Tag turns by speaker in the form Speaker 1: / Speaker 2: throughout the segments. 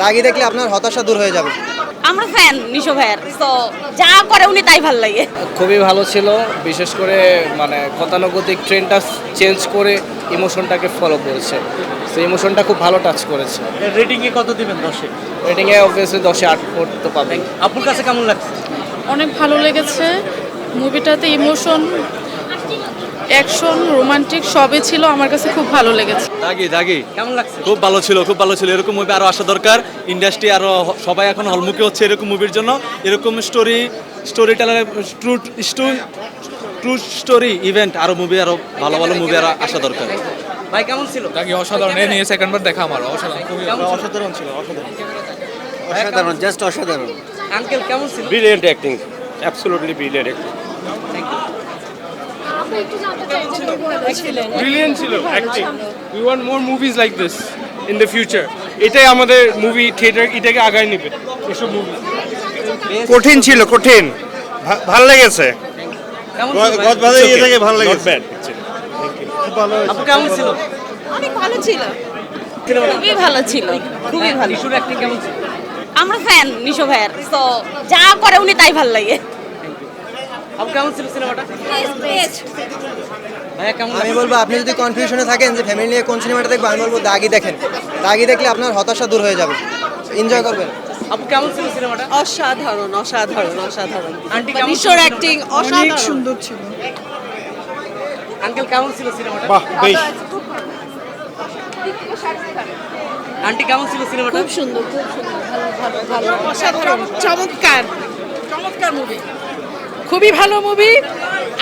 Speaker 1: দাগি দেখলে আপনার হতাশা দূর হয়ে যাবে।
Speaker 2: আমরা ফ্যান নিশো ভাইয়ের তো যা করে উনি তাই ভালো লাগে।
Speaker 3: খুবই ভালো ছিল বিশেষ করে মানে গতানুগতিক ট্রেনটা চেঞ্জ করে ইমোশনটাকে ফলো করেছে। সেই ইমোশনটা খুব ভালো টাচ করেছে।
Speaker 4: রেটিং এ কত দিবেন দশে?
Speaker 3: রেটিংয়ে অবভিয়াসলি দশে আট তো পাবেন।
Speaker 4: আপুর কাছে কেমন লাগছে?
Speaker 5: অনেক ভালো লেগেছে। মুভিটাতে ইমোশন অ্যাকশন রোমান্টিক সবই ছিল আমার কাছে খুব ভালো লেগেছে।
Speaker 6: দাগি দাগি।
Speaker 4: কেমন লাগছে?
Speaker 6: খুব ভালো ছিল খুব ভালো ছিল। এরকম মুভি আরও আসা দরকার। ইন্ডাস্ট্রি আরও সবাই এখন হলমুখী হচ্ছে এরকম মুভির জন্য। এরকম story storyteller true true story event আরও মুভি আরও ভালো ভালো মুভি আরও আসা দরকার।
Speaker 4: ভাই কেমন ছিল?
Speaker 7: তাকে অসাধারণ। এ নিয়ে সেকেন্ডবার দেখা আমার অসাধারণ। খুবই
Speaker 1: অসাধারণ ছিল অসাধারণ।
Speaker 4: অসাধারণ,
Speaker 1: জাস্ট অসাধারণ।
Speaker 4: আঙ্কেল কেমন ছিল?
Speaker 8: Brilliant acting. Absolutely brilliant acting.
Speaker 7: Brilliant ছিল acting we want more movies like this in the future এটাই আমাদের মুভি থিয়েটার এটাকে আগায় নেবে এসব মুভি
Speaker 8: কঠিন ছিল কঠিন। ভালো লেগেছে? গদবাদে ইয়ে থেকে ভালো লেগেছে।
Speaker 4: আপু কেমন ছিল?
Speaker 2: অনেক ভালো ছিল। খুবই ভালো ছিল। খুবই ভালো। আমরা ফ্যান নিশো ভাইয়ের। তো যা করে উনি তাই ভালো লাগে।
Speaker 4: আপু কেমন ছিল সিনেমাটা? ভাইয়া কেমন
Speaker 1: আমি বলব আপনি যদি কনফিউশনে থাকেন যে ফ্যামিলি নিয়ে কোন সিনেমাটা দেখব আমি বলব দাগি দেখেন। দাগি দেখলে আপনার হতাশা দূর হয়ে যাবে। এনজয় করবেন।
Speaker 4: আপু কেমন ছিল সিনেমাটা?
Speaker 9: অসাধারণ অসাধারণ অসাধারণ।
Speaker 4: আন্টি কেমন ছিল
Speaker 9: অ্যাক্টিং অসাধারণ। সুন্দর ছিল।
Speaker 4: আঙ্কেল কেমন ছিল সিনেমাটা?
Speaker 8: বাহ বেশ।
Speaker 4: আন্টি কেমন ছিল সিনেমাটা?
Speaker 9: খুব সুন্দর খুব সুন্দর। ভালো ভালো ভালো। অসাধারণ চমৎকার। চমৎকার মুভি খুবই ভালো মুভি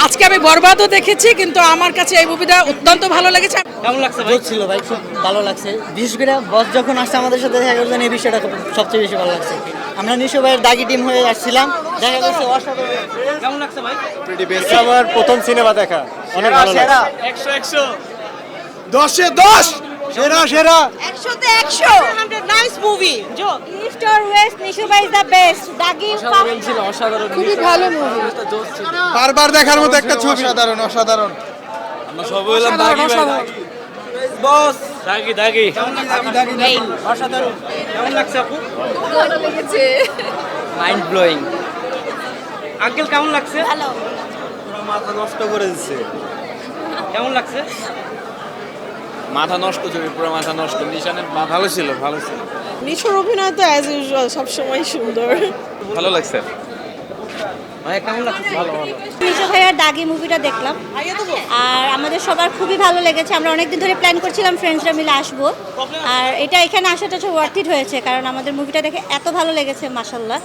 Speaker 9: আজকে আমি বরবাদও দেখেছি কিন্তু আমার কাছে এই মুভিটা অত্যন্ত ভালো লেগেছে।
Speaker 4: কেমন লাগছে ভাই?
Speaker 10: ছিল ভাই খুব ভালো লাগছে। বিশেষ করে বস যখন আসছে আমাদের সাথে দেখা গেল এই বিষয়টা সবচেয়ে বেশি ভালো লাগছে। আমরা নিশো ভাইয়ের দাগি টিম হয়ে আসছিলাম দেখা গেছে অসাধারণ।
Speaker 4: কেমন লাগছে ভাই?
Speaker 8: আমার প্রথম সিনেমা দেখা। অনেক ভালো লাগছে।
Speaker 4: একশো একশো।
Speaker 8: দশে দশ! সেরা সেরা।
Speaker 2: একশোতে একশো। Nice movie east or west Nisho ভাই ইজ দ্য বেস্ট দাগি
Speaker 4: ছিল অসাধারণ।
Speaker 9: খুবই ভালো মুভি
Speaker 8: বারবার দেখার মতো একটা ছবি।
Speaker 1: অসাধারণ অসাধারণ।
Speaker 6: আমরা সবাই হলাম দাগি ভাই দাগি। দাগি
Speaker 4: অসাধারণ। কেমন লাগছে আপু?
Speaker 10: মাইন্ড ব্লোয়িং
Speaker 4: আঙ্কেল কেমন লাগছে?
Speaker 2: ভালো।
Speaker 6: মাথা নষ্ট করে দিচ্ছে।
Speaker 4: কেমন লাগছে?
Speaker 6: মাথা নষ্ট ছবি পুরো মাথা নষ্ট। নিশানের ভালো ছিল ভালো ছিল।
Speaker 9: নিশোর অভিনয় তো অ্যাজ ইউজুয়াল সবসময় সুন্দর।
Speaker 6: ভালো লাগছে?
Speaker 4: ভাইয়া কেমন লাগছে? ভালো ভালো।
Speaker 2: নিশো ভাইয়ার দাগি মুভিটা দেখলাম। আর আমাদের সবার খুবই ভালো লেগেছে। আমরা অনেকদিন ধরে প্ল্যান করছিলাম ফ্রেন্ডসরা মিলে আসব। আর এটা এখানে আসাটা হচ্ছে ওয়ার্থ ইট হয়েছে কারণ আমাদের মুভিটা দেখে এত ভালো লেগেছে মাসাল্লাহ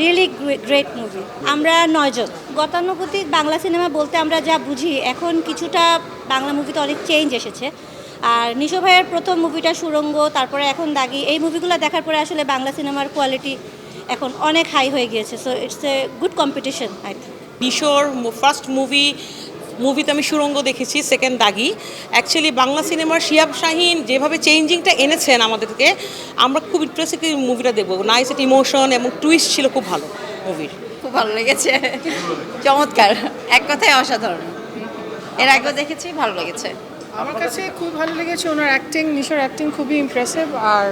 Speaker 2: রিয়েলি গ্রেট মুভি আমরা নয়জন গতানুগতিক বাংলা সিনেমা বলতে আমরা যা বুঝি এখন কিছুটা বাংলা মুভিতে অনেক চেঞ্জ এসেছে। আর নিশো ভাইয়ের প্রথম মুভিটা সুরঙ্গ তারপরে এখন দাগি। এই মুভিগুলো দেখার পরে আসলে বাংলা সিনেমার কোয়ালিটি এখন অনেক হাই হয়ে গিয়েছে so it's a good competition I think
Speaker 9: Nisho first movie মুভিতে আমি সুরঙ্গ দেখেছি সেকেন্ড দাগি। অ্যাকচুয়ালি বাংলা সিনেমার শিয়াব শাহিন যেভাবে চেঞ্জিংটা এনেছেন আমাদেরকে আমরা খুব ইন্টারেস্টিং মুভিটা দেখব। নাইস এট ইমোশন এবং টুইস্ট ছিল খুব ভালো মুভির
Speaker 2: খুব ভালো লেগেছে। চমৎকার। এক কথায় অসাধারণ। এর আগেও দেখেছি ভালো লেগেছে।
Speaker 5: আমার কাছে খুব ভালো লেগেছে ওনার অ্যাক্টিং নিশোর অ্যাক্টিং খুবই ইমপ্রেসিভ আর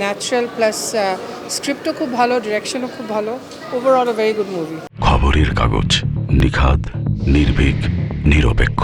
Speaker 5: ন্যাচারাল প্লাস স্ক্রিপ্টও খুব ভালো ডিরেকশনও খুব ভালো। Overall a very good movie
Speaker 11: খবরের কাগজ, নিখাদ, নির্ভীক, নিরপেক্ষ।